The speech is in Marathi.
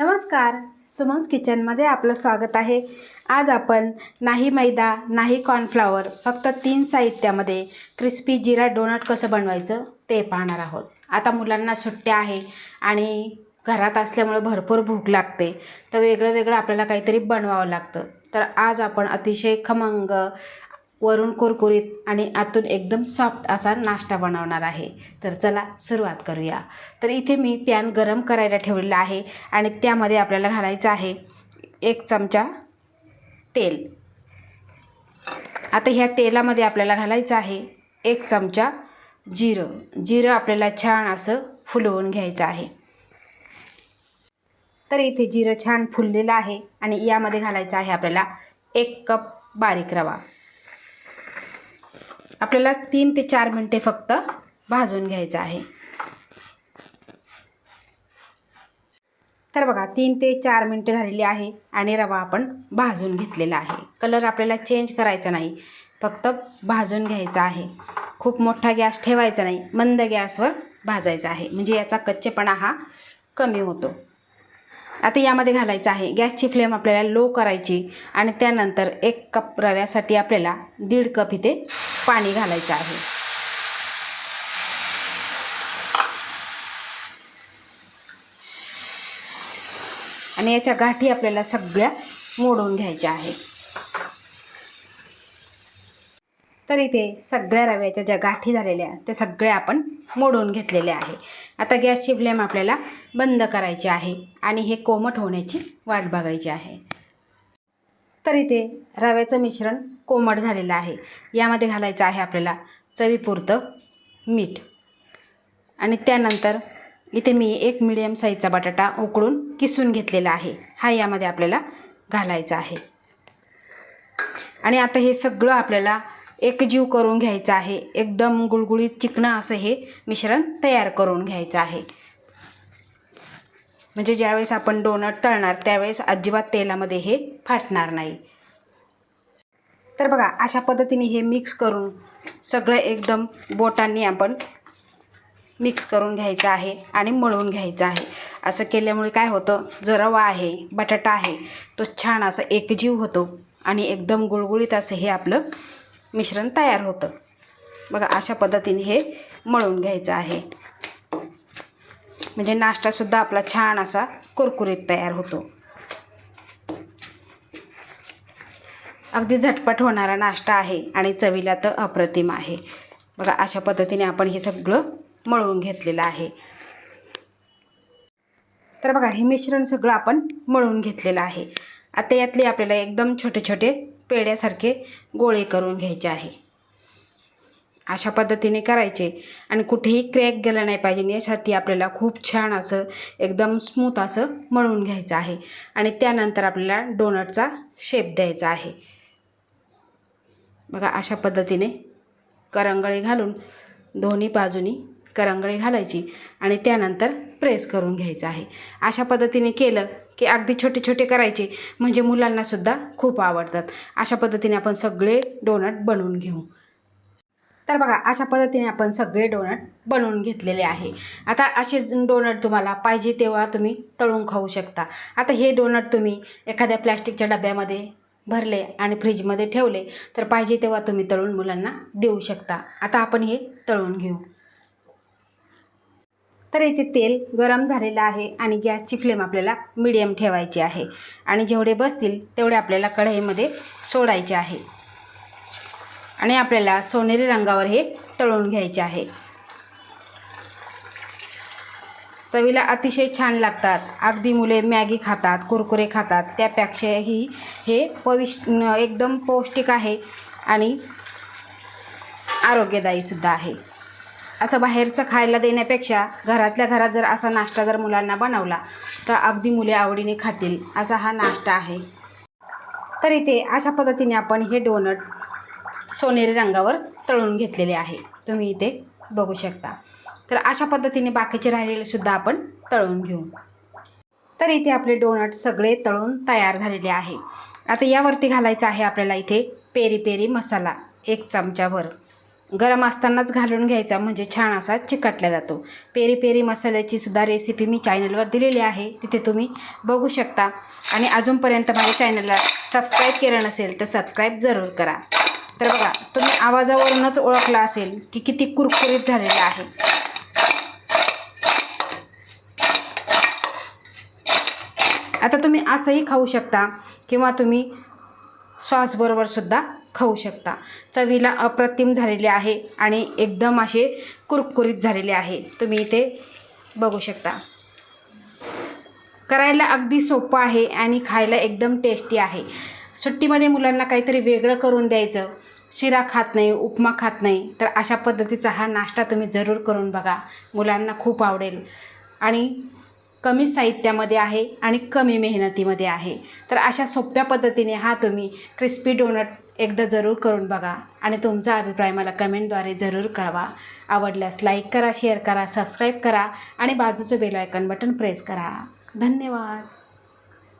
नमस्कार. सुमन्स किचनमध्ये आपलं स्वागत आहे. आज आपण नाही मैदा नाही कॉर्नफ्लावर फक्त तीन साहित्यामध्ये क्रिस्पी जिरा डोनट कसं बनवायचं ते पाहणार आहोत. आता मुलांना सुट्ट्या आहे आणि घरात असल्यामुळे भरपूर भूक लागते. तर वेगळं वेगळं आपल्याला काहीतरी बनवावं लागतं. तर आज आपण अतिशय खमंग वरून कुरकुरीत आणि आतून एकदम सॉफ्ट असा नाश्ता बनवणार आहे. तर चला सुरुवात करूया. तर इथे मी पॅन गरम करायला ठेवलेला आहे आणि त्यामध्ये आपल्याला घालायचं आहे एक चमचा तेल. आता ह्या तेलामध्ये आपल्याला घालायचं आहे एक चमचा जिरं. जिरं आपल्याला छान असं फुलवून घ्यायचं आहे. तर इथे जिरं छान फुललेलं आहे आणि यामध्ये घालायचं आहे आपल्याला एक कप बारीक रवा. आपल्याला तीन ते चार मिनटे फक्त भाजून घ्यायचं आहे. तर बघा तीन ते चार मिनटे झालेली आहे आणि रवा आपण भाजून घेतलेला आहे. कलर आपल्याला चेंज करायचा नाही फक्त भाजून घ्यायचा आहे. खूप मोठा गॅस ठेवायचा नाही मंद गॅसवर भाजायचा आहे. म्हणजे याचा कच्चेपणा हा कमी होतो. आता यामध्ये घालायचं आहे. गॅसची फ्लेम आपल्याला लो करायची आणि त्यानंतर एक कप रव्यासाठी आपल्याला दीड कप इथे पाणी घालायचं आहे. आणि याच्या गाठी आपल्याला सगळ्या मोडून घ्यायच्या आहे. तर इथे सगळ्या रव्याच्या ज्या गाठी झालेल्या त्या सगळ्या आपण मोडून घेतलेल्या आहे आता गॅसची फ्लेम आपल्याला बंद करायची आहे आणि हे कोमट होण्याची वाट बघायची आहे. तर इथे रव्याचं मिश्रण कोमट झालेलं आहे. यामध्ये घालायचं आहे आपल्याला चवीपुरतं मीठ. आणि त्यानंतर इथे मी एक मिडियम साईजचा बटाटा उकळून किसून घेतलेला आहे. हा यामध्ये आपल्याला घालायचा आहे. आणि आता हे सगळं आपल्याला एकजीव करून घ्यायचं आहे. एकदम गुळगुळीत चिकणं असं हे मिश्रण तयार करून घ्यायचं आहे. म्हणजे ज्यावेळेस आपण डोनट तळणार त्यावेळेस अजिबात तेलामध्ये हे फाटणार नाही. तर बघा अशा पद्धतीने हे मिक्स करून सगळं एकदम बोटांनी आपण मिक्स करून घ्यायचं आहे आणि मळून घ्यायचं आहे. असं केल्यामुळे काय होतं? जो रवा आहे बटाटा आहे तो छान असं एकजीव होतो आणि एकदम गुळगुळीत असं हे आपलं मिश्रण तयार होतं. बघा अशा पद्धतीने हे मळून घ्यायचं आहे. म्हणजे नाश्तासुद्धा आपला छान असा कुरकुरीत तयार होतो. अगदी झटपट होणारा नाश्ता आहे आणि चवीला तर अप्रतिम आहे. बघा अशा पद्धतीने आपण हे सगळं मळून घेतलेलं आहे. तर बघा हे मिश्रण सगळं आपण मळून घेतलेलं आहे. आता यातले आपल्याला एकदम छोटे छोटे पेड्यासारखे गोळे करून घ्यायचे आहे. अशा पद्धतीने करायचे आणि कुठेही क्रॅक गेला नाही पाहिजे. यासाठी आपल्याला खूप छान असं एकदम स्मूथ असं मळून घ्यायचं आहे. आणि त्यानंतर आपल्याला डोनटचा शेप द्यायचा आहे. बघा अशा पद्धतीने करंगळी घालून दोन्ही बाजूनी करंगळे घालायची आणि त्यानंतर प्रेस करून घ्यायचं आहे. अशा पद्धतीने केलं की अगदी छोटे छोटे करायचे म्हणजे मुलांनासुद्धा खूप आवडतात. अशा पद्धतीने आपण सगळे डोनट बनवून घेऊ. तर बघा अशा पद्धतीने आपण सगळे डोनट बनवून घेतलेले आहे. आता असे डोनट तुम्हाला पाहिजे तेव्हा तुम्ही तळून खाऊ शकता. आता हे डोनट तुम्ही एखाद्या प्लॅस्टिकच्या डब्यामध्ये भरले आणि फ्रीजमध्ये ठेवले तर पाहिजे तेव्हा तुम्ही तळून मुलांना देऊ शकता. आता आपण हे तळून घेऊ. तर इथे तेल गरम झालेलं आहे आणि गॅसची फ्लेम आपल्याला मिडियम ठेवायची आहे. आणि जेवढे बसतील तेवढे आपल्याला कढईमध्ये सोडायचे आहे. आणि आपल्याला सोनेरी रंगावर हे तळून घ्यायचे आहे. चवीला अतिशय छान लागतात. अगदी मुले मॅगी खातात कुरकुरे खातात. त्यापेक्षाही हे पविष एकदम पौष्टिक आहे आणि आरोग्यदायीसुद्धा आहे. असं बाहेरचं खायला देण्यापेक्षा घरातल्या घरात जर असा नाश्ता जर मुलांना बनवला तर अगदी मुले आवडीने खातील. असा हा नाश्ता आहे. तर इथे अशा पद्धतीने आपण हे डोनट सोनेरी रंगावर तळून घेतलेले आहे. तुम्ही इथे बघू शकता. तर अशा पद्धतीने बाकीचे राहिलेले सुद्धा आपण तळून घेऊ. तर इथे आपले डोनट सगळे तळून तयार झालेले आहे. आता यावरती घालायचं आहे आपल्याला इथे पेरी पेरी मसाला एक चमचाभर. गरम असतानाच घालून घ्यायचा म्हणजे छान असा चिकटला जातो. पेरी पेरी मसाल्याची सुद्धा रेसिपी मी चॅनलवर दिलेली आहे तिथे तुम्ही बघू शकता. आणि अजूनपर्यंत माझ्या चॅनलला सबस्क्राईब केलं नसेल तर सबस्क्राईब जरूर करा. तर बघा तुम्ही आवाजावरूनच ओळखला असेल की किती कुरकुरीत झालेलं आहे. आता तुम्ही असंही खाऊ शकता किंवा तुम्ही सॉसबरोबर सुद्धा खाऊ शकता. चवीला अप्रतिम झालेले आहे आणि एकदम असे कुरकुरीत झालेले आहे. तुम्ही इथे बघू शकता. करायला अगदी सोपं आहे आणि खायला एकदम टेस्टी आहे. सुट्टीमध्ये मुलांना काहीतरी वेगळं करून द्यायचं. शिरा खात नाही उपमा खात नाही तर अशा पद्धतीचा हा नाश्ता तुम्ही जरूर करून बघा. मुलांना खूप आवडेल. आणि कमी साहित्यामध्ये आहे आणि कमी मेहनतीमध्ये आहे. तर अशा सोप्या पद्धतीने हा तुम्ही क्रिस्पी डोनट एकदा जरूर करून बघा आणि तुमचा अभिप्राय मला कमेंटद्वारे जरूर कळवा. आवडल्यास लाईक करा शेअर करा सबस्क्राईब करा आणि बाजूचं बेल आयकन बटन प्रेस करा. धन्यवाद.